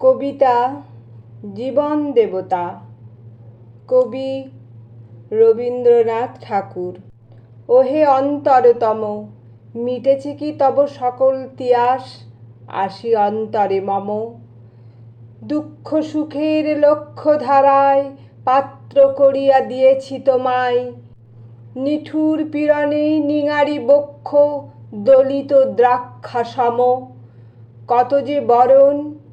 কবিতা, জীবন দেবতা, কবি রবীন্দ্রনাথ ঠাকুর। ওহে অন্তরতম, মিটেছে কি তব সকল তিয়াস? আসি অন্তরে মম। দুঃখ সুখের লক্ষ্য ধারায় পাত্র করিয়া দিয়েছি তোমায়। নিঠুর পীড়নে নিঙারি বক্ষ, দলিত দ্রাক্ষা সম কত যে বরণ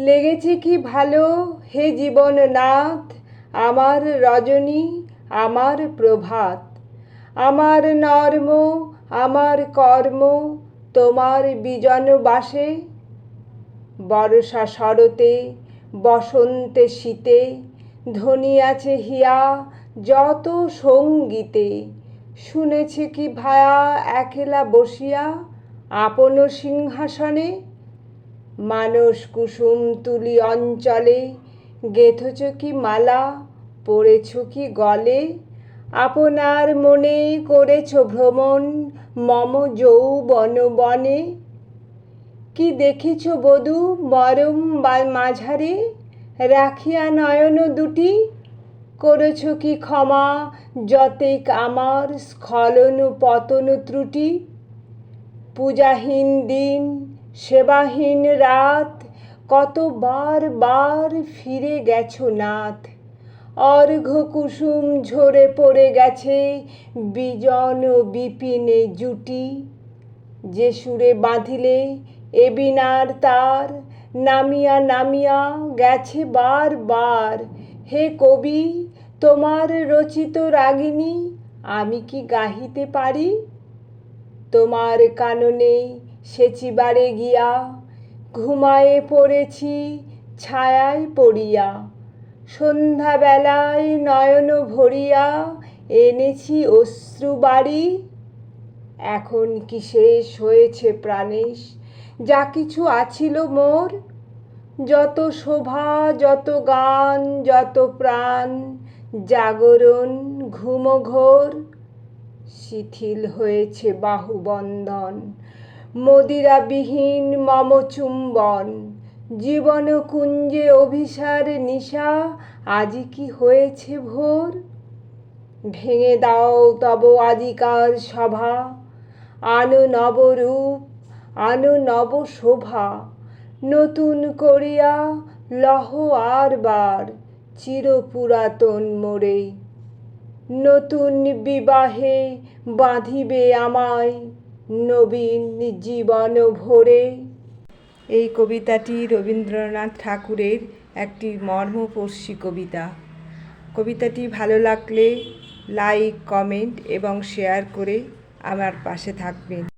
লেগেছে কি ভালো? হে জীবন নাথ আমার রজনী, আমার প্রভাত। আমার নর্ম, আমার কর্ম, তোমার বিজন বাসে। বর্ষা শরতে, বসন্তে শীতে ধ্বনি আছে হিয়া যত সঙ্গীতে। শুনেছে কি ভায়া একলা বসিয়া, আপন সিংহাসনে? মানস কুসুম তুলি অঞ্চলে, গেথেছ কি মালা, পড়েছ কি গলে? আপনার মনে করেছ ভ্রমণ, মম যৌবন বনে? কি দেখেছ বধূ মরম বা মাঝারে? রাখিয়া নয়ন দুটি? করেছ কি ক্ষমা, যতেক আমার স্খলন পতন ত্রুটি? পূজাহীন দিন সেবাহীন রাত, কতবার বার ফিরে গেছো নাথ? অর্ঘ কুসুম ঝরে পড়ে গেছে বিজন ও বিপিনে জুটি। যে সুরে বাঁধিলে এ বিনার তার, নামিয়া নামিয়া গেছে বার বার। হে কবি, তোমার রচিত রাগিনী, আমি কি গাহিতে পারি? তোমার কাননে সেচিবারে গিয়া, ঘুমায়ে পড়েছি, ছায়ায় পড়িয়া। সন্ধ্যাবেলায় নয়ন ভরিয়া এনেছি অশ্রু বাড়ি এখন কি শেষ হয়েছে প্রাণেশ? যা কিছু আছিল মোর। যত শোভা, যত গান, যত প্রাণ, জাগরণ, ঘুমঘোর, শিথিল হয়েছে বাহুবন্ধন। মদিরাবিহীন মম চুম্বন। জীবন কুঞ্জে অভিসার নিশা, আজি কি হয়েছে ভোর? ভেঙে দাও তব আজিকার সভা। আনো নবরূপ আনো নব শোভা। নতুন করিয়া লহ আর বার, চির পুরাতন মোরে নতুন বিবাহে বাঁধিবে আমায় নবীন জীবন ভরে। এই কবিতাটি রবীন্দ্রনাথ ঠাকুরের একটি মর্মপর্শী কবিতা। কবিতাটি ভালো লাগলে লাইক, কমেন্ট এবং শেয়ার করে আমার পাশে থাকবেন।